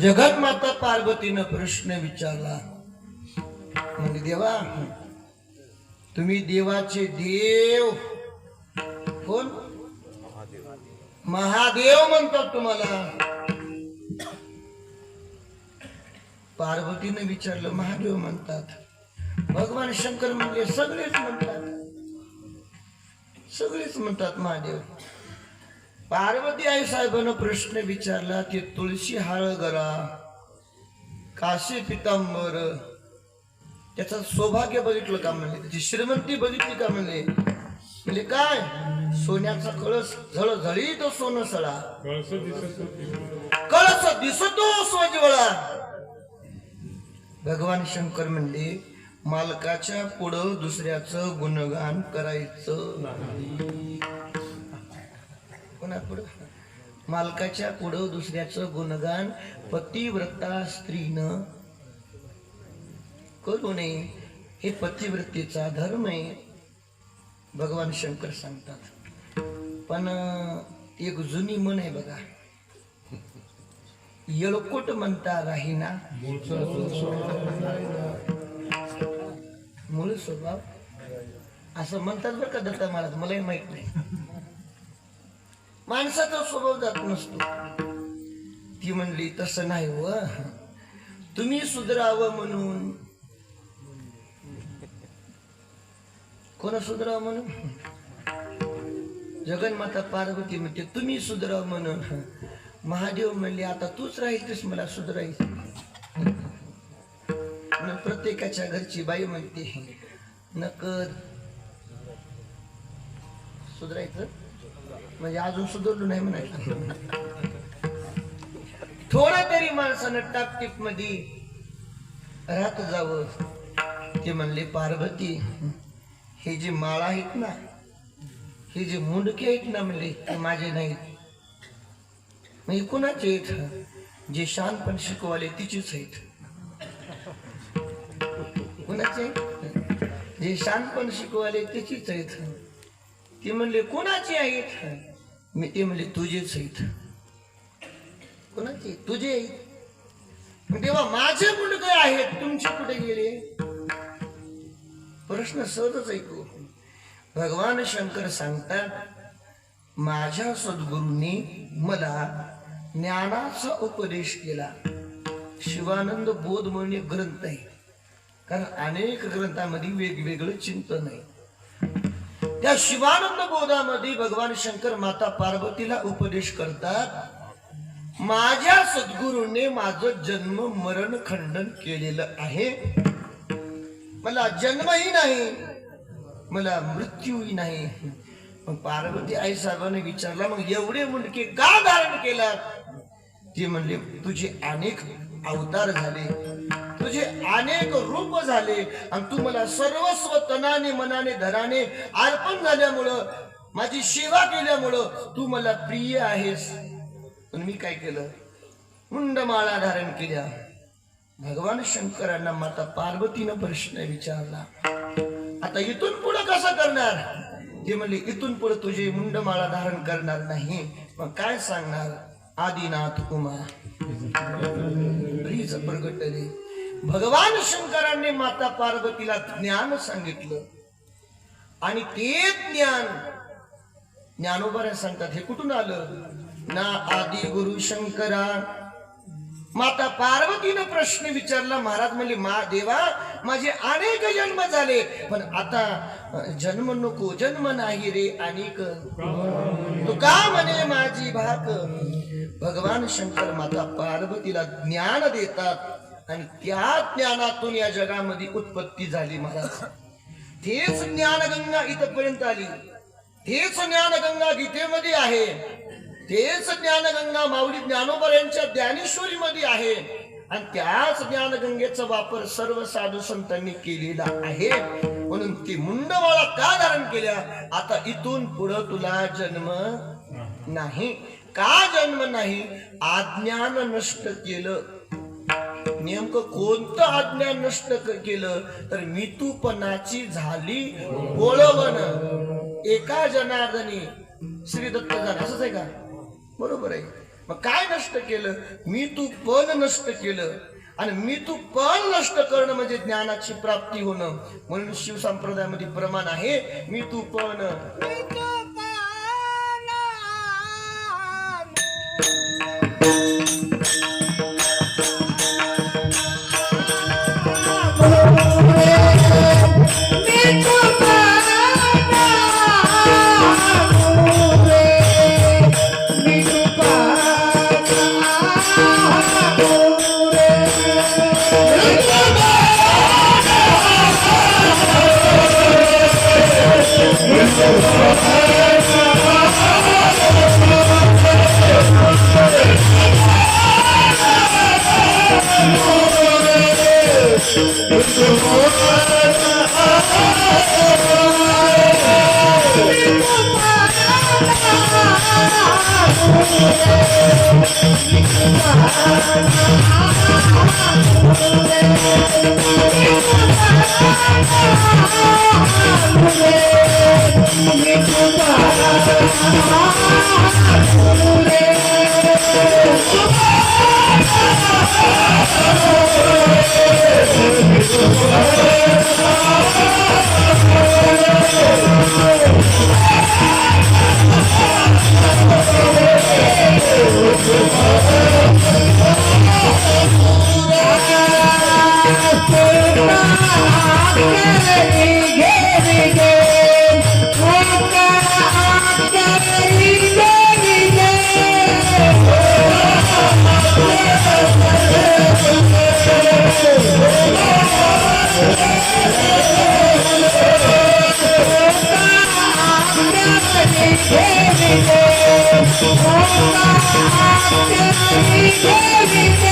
जगत माता पार्वतीनं प्रश्न विचारला म्हणजे देवा तुम्ही देवाचे देव कोण? महादेव म्हणतात तुम्हाला. पार्वतीने विचारलं महादेव म्हणतात. भगवान शंकर म्हणजे सगळेच म्हणतात. सगळेच म्हणतात महादेव. पार्वती आई साहेबांना प्रश्न विचारला ते तुळशी गरा काशी पितांबर. त्याचं सौभाग्य बघितलं का म्हणले? त्याची श्रीमंती बघितली का म्हणले? म्हणजे काय? सोन्याचा कळस झळझळी तो सोनं सळा. कळस दिसतो सोजवळा. भगवान शंकर म्हणले मालकाच्या पुढं दुसऱ्याचं गुणगान करायचं नाही. कोणापुढं? मालकाच्या पुढं दुसऱ्याचं गुणगान पतिव्रता स्त्रीनं करू नये. हे पतिव्रतेचा धर्म आहे. भगवान शंकर सांगतात. पण एक जुनी मन आहे बघा. येळकोट म्हणता राहीना. मूळ स्वभाव. असं म्हणतात बरं का दत्ता महाराज? मलाही माहीत नाही. माणसाचा स्वभाव जात नसतो. ती म्हणली तसं नाही व. तुम्ही सुधरावं म्हणून. कोण सुधरावं म्हणून? जगन्माता पार्वती म्हणते तुम्ही सुधराव म्हणून. महादेव म्हणले आता तूच राहायचीस मला सुधरायचं प्रत्येकाच्या घरची बाई म्हणते नकर सुधरायचं म्हणजे अजून सुधरलो नाही म्हणायचं. थोडं तरी माणसानं टापटीपमध्ये राहत जावं. ते म्हणले पार्वती हे जे माळा आहेत ना हे जे मुंडके आहेत ना म्हणले ते माझे नाहीत. म्हणजे कुणाचे आहेत? जे शानपण शिकवाले तिचेच आहेत. कुणाचे? जे शानपण शिकवाले तिचीच आहेत. ती म्हणले कुणाचे आहेत? मी ते म्हणले तुझेच आहेत. कोणाचे? तुझे आहेत. मग तेव्हा माझे मुलगे आहेत? तुमचे कुठे गेले? प्रश्न सहजच ऐकू. भगवान शंकर सांगतात माझ्या सद्गुरूंनी मला ज्ञानाचा उपदेश केला. शिवानंद बोध म्हणून एक ग्रंथ आहे. कारण अनेक ग्रंथामध्ये वेगवेगळं चिंतन आहे. त्या शिवानंद बोधामध्ये भगवान शंकर माता पार्वतीला उपदेश करतात माझ्या सद्गुरूने माझं जन्म मरण खंडन केलेलं आहे. मला जन्मही नाही मला मृत्यूही नाही. मग पार्वती आई साहेबांनी विचारला मग एवढे मुंडके का धारण केला ते म्हणले तुझे अनेक अवतार झाले. तुझे अनेक रूप झाले आणि तू मला सर्वस्व तनाने मनाने धनाने अर्पण झाल्यामुळं माझी सेवा केल्यामुळं तू मला प्रिय आहेस. पण मी काय केलं? मुंडमाळा धारण केल्या. भगवान शंकरांना माता पार्वतीनं प्रश्न विचारला आता इथून पुढे कसं करणार? ते म्हणले इथून पुढे तुझे मुंडमाळा धारण करणार नाही. मग काय सांगणार? आदिनाथ उमा प्लीज प्रगटले. भगवान शंकरांनी माता पार्वतीला ज्ञान सांगितलं. आणि ते ज्ञान ज्ञानोबऱ्या सांगतात हे कुठून आलं? ना आदि गुरु शंकरा. माता पार्वतीनं प्रश्न विचारला महाराज म्हणले मा देवा माझे अनेक जन्म झाले पण आता जन्म नको जन्म नाही रे अनेक. तू का म्हणे माझी भाक? भगवान शंकर माता पार्वतीला ज्ञान देतात आणि त्या ज्ञानातून या जगामध्ये उत्पत्ती झाली महाराज. तेच ज्ञानगंगा इथपर्यंत आली. तेच ज्ञानगंगा गीतेमध्ये आहे. तेच ज्ञानगंगा माऊली ज्ञानोबर यांच्या ज्ञानेश्वरीमध्ये आहे. आणि त्याच ज्ञानगंगेचा वापर सर्व साधू संतांनी केलेला आहे. म्हणून ती मुंडमाळा का धारण केल्या? आता इथून पुढं तुला जन्म नाही. का जन्म नाही? आज्ञान नष्ट केलं. नेमकं कोणतं आज्ञा नष्ट केलं? तर मितूपणाची झाली बोळवण. एका जनार्दनी श्री दत्त असंच आहे का? बरोबर आहे. मग काय नष्ट केलं? मी तू पण नष्ट केलं. आणि मी तू पण नष्ट करणं म्हणजे ज्ञानाची प्राप्ती होणं. म्हणून शिवसंप्रदायामध्ये प्रमाण आहे मी तू पण Thank you. Thank you.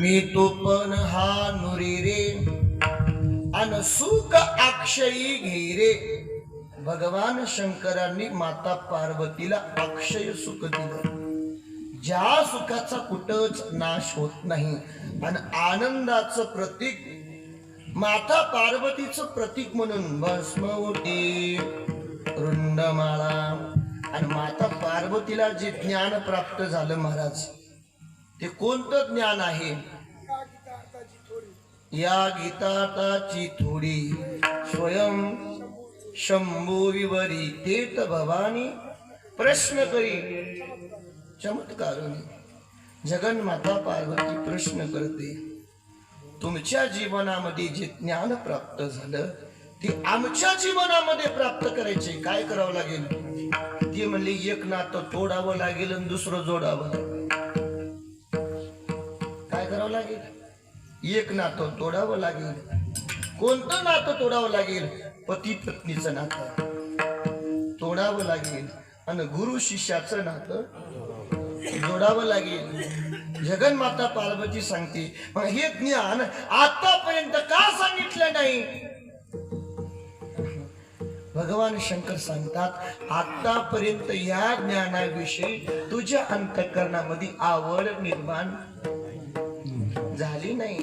मी तू पण हा नुरी रे. अन सुख अक्षयी घे रे. भगवान शंकरांनी माता पार्वतीला अक्षय सुख दिलं. ज्या सुखाचा कुठंच नाश होत नाही. आणि आनंदाचं प्रतीक माता पार्वतीचं प्रतीक म्हणून भस्मवटी रुंडमाळा आणि माता पार्वतीला जे ज्ञान प्राप्त झालं महाराज ते कोणतं ज्ञान आहे? या गीताताची थोडी स्वयं शंभू विवरी तेत भवानी प्रश्न करी. चमत्कार जगन जगन्माता पार्वती प्रश्न करते. तुमच्या जीवनामध्ये जे ज्ञान प्राप्त झालं ते आमच्या जीवनामध्ये प्राप्त करायचे. काय करावं लागेल? ते म्हणली एक नातं तोडावं लागेल आणि दुसरं जोडावं काय करावं लागेल? एक नातं तोडावं लागेल. कोणतं नातं तोडावं लागेल? पती पत्नीचं नातं. तोडावं लागेल. आणि गुरु शिष्याचं नातं जोडावं लागेल. जगन्माता पार्वती सांगते मग हे ज्ञान आतापर्यंत का सांगितलं नाही? भगवान शंकर सांगतात आतापर्यंत या ज्ञानाविषयी तुझ्या अंतकरणामध्ये आवड निर्माण झाली नाही.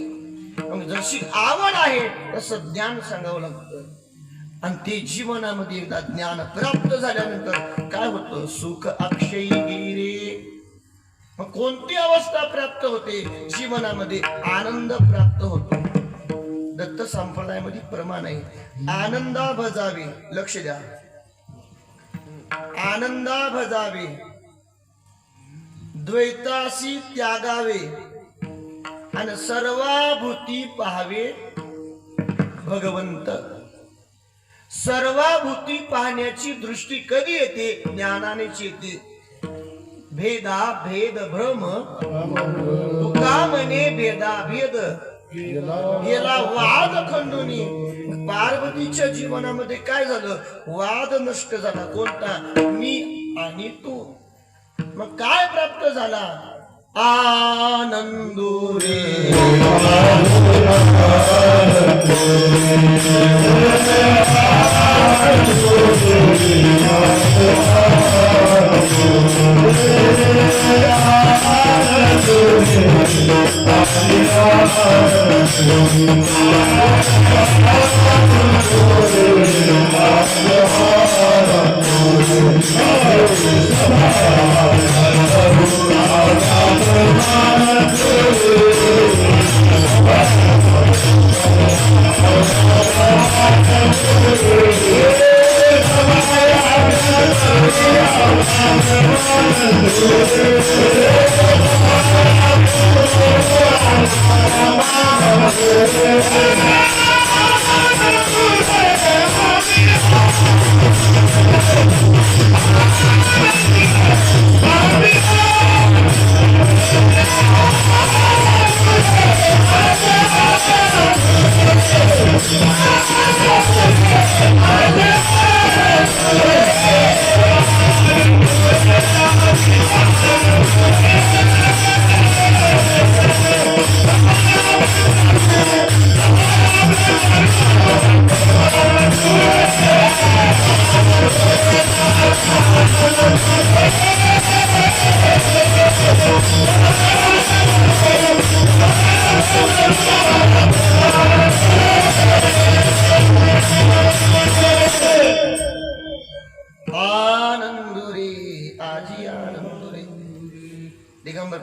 मग जशी आवड आहे तसं ज्ञान सांगावं लागतं. आणि ते जीवनामध्ये एकदा ज्ञान प्राप्त झाल्यानंतर काय होतं? सुख अक्षयी गिरे. मग कोणती अवस्था प्राप्त होते? जीवनामध्ये आनंद प्राप्त होतो. दत्त संप्रदायामध्ये प्रमाण आहे. आनंदा भजावे लक्ष द्या. आनंदा भजावे द्वैतासी त्यागावे. आणि सर्वाभूती पाहावे भगवंत. सर्वाभूती पाहण्याची दृष्टी कधी येते? ज्ञानानेच येते. भेदा भेद भ्रम. तुका म्हणे भेदा भेद. गेला वाद खंडुनी. पार्वतीच्या जीवनामध्ये काय झालं? वाद नष्ट झाला. कोणता? मी आणि तू. मग काय प्राप्त झाला? आनंदो रे Oh, आनंद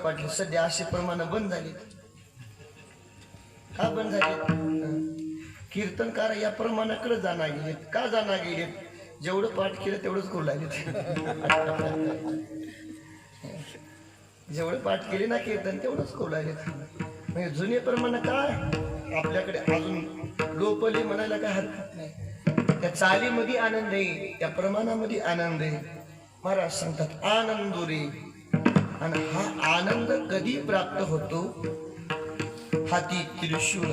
पाटील सध्या असे प्रमाण बंद झाली का बंद झाली कीर्तनकार या प्रमाणाकडे जाणार गेलेत. का जाणार गेलेत? जेवढं पाठ केलं तेवढंच करू लागलेत. जेवढं पाठ केले ना कीर्तन तेवढंच करू लागलेत. म्हणजे जुने प्रमाण काय आपल्याकडे अजून लोपली म्हणायला काय हरकत नाही. त्या चालीमध्ये आनंद आहे त्या प्रमाणामध्ये आनंद आहे. महाराज सांगतात आनंद आणि हा आनंद कधी प्राप्त होतो? हाती त्रिशूळ.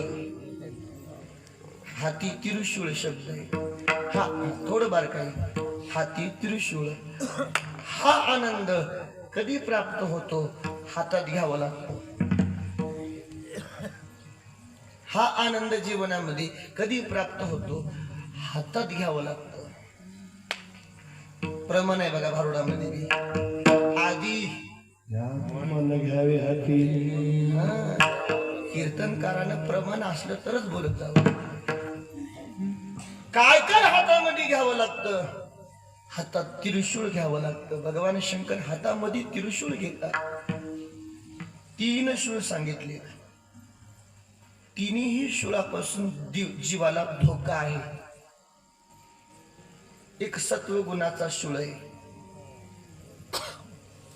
हाती त्रिशूळ शब्द आहे. हा थोडं बारक हाती त्रिशूळ. हा आनंद कधी प्राप्त होतो? हातात घ्यावा लागतो. हा आनंद जीवनामध्ये कधी प्राप्त होतो? हातात घ्यावं लागतं. प्रमाण आहे बघा भारुडामध्ये. मन घ्यावे हाती. कीर्तनकारानं प्रमाण असलं तरच बोलत जावं. काय काय हातामध्ये घ्यावं लागतं? हातात त्रिशूळ घ्यावं लागतं. भगवान शंकर हातामध्ये त्रिशूळ घेतात. तीन शूळ सांगितले. तिन्ही शूळापासून जीवाला धोका आहे. एक सत्व गुणाचा शूळ आहे.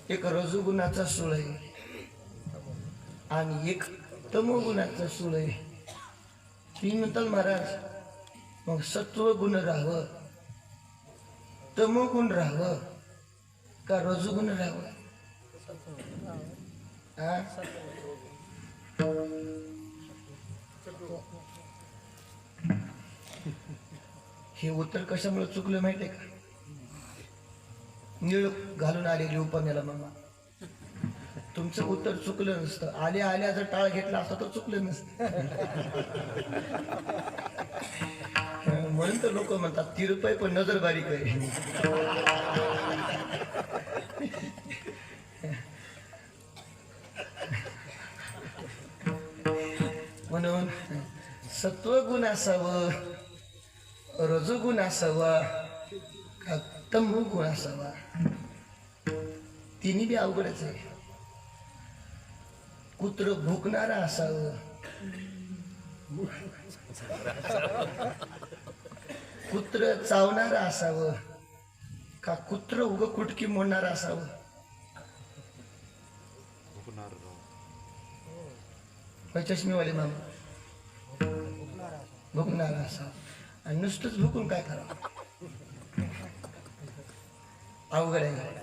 एक रजोगुणाचा सुळ आहे. आणि एक तमोगुणाचा सूळ आहे. ती म्हणतात महाराज मग सत्वगुण राहावं. तमोगुण राहावं का रजोगुण राहावं? हे उत्तर कशामुळे चुकलं माहितीये का? निळ घालून आलेली उपम्याला मम्मा तुमचं उत्तर चुकलं नसतं. आल्या आल्या जर टाळ घेतला असता तर चुकलं नसतं. म्हणून तर लोक म्हणतात तिरुपय पण नजर बारीक आहे म्हणून सत्वगुण असावं रजोगुण असावा का तमोगुण असावा. तिन्ही बी अवघडच आहे. कुत्र भुकणारा असावं. कुत्र चावणारा असावं. का कुत्र उग कुटकी मोडणारा असावं? चष्मीवाले मामा. भुकणारा असावं. आणि नुसतंच भुकून काय करावं? अवघड आहे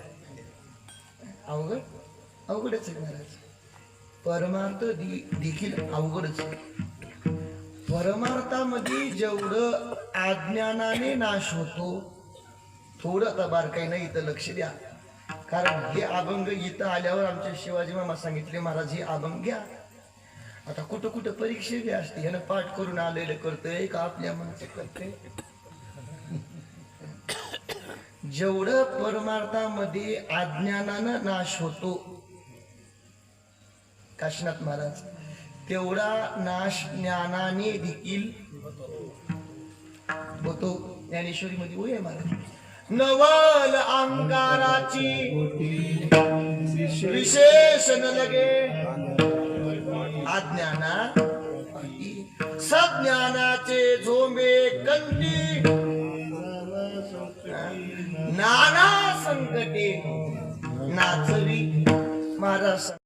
अवघड? अवघडच आहे महाराज. परमार्थ देखील अवघडच आहे. परमार्थामध्ये जेवढं अज्ञानाने नाश होतो थोडं आता बारकाईनं इथं लक्ष द्या. कारण हे अभंग इथं आल्यावर आमच्या शिवाजी मामा सांगितले महाराज हे अभंग घ्या. आता कुठं कुठं परीक्षा घ्या असते ह्यानं पाठ करून आलेलं करतंय का आपल्या मनाचं करतंय. जेवढं परमार्थामध्ये अज्ञानानं नाश होतो काशीनाथ महाराज तेवढा नाश ज्ञानाने देखील होतो. ज्ञानेश्वरी मध्ये होय महाराज. नवल अंगाराची न लगे अज्ञाना सज्ञानाचे झोंबे कंटी नाना संकटे नाचवी महाराज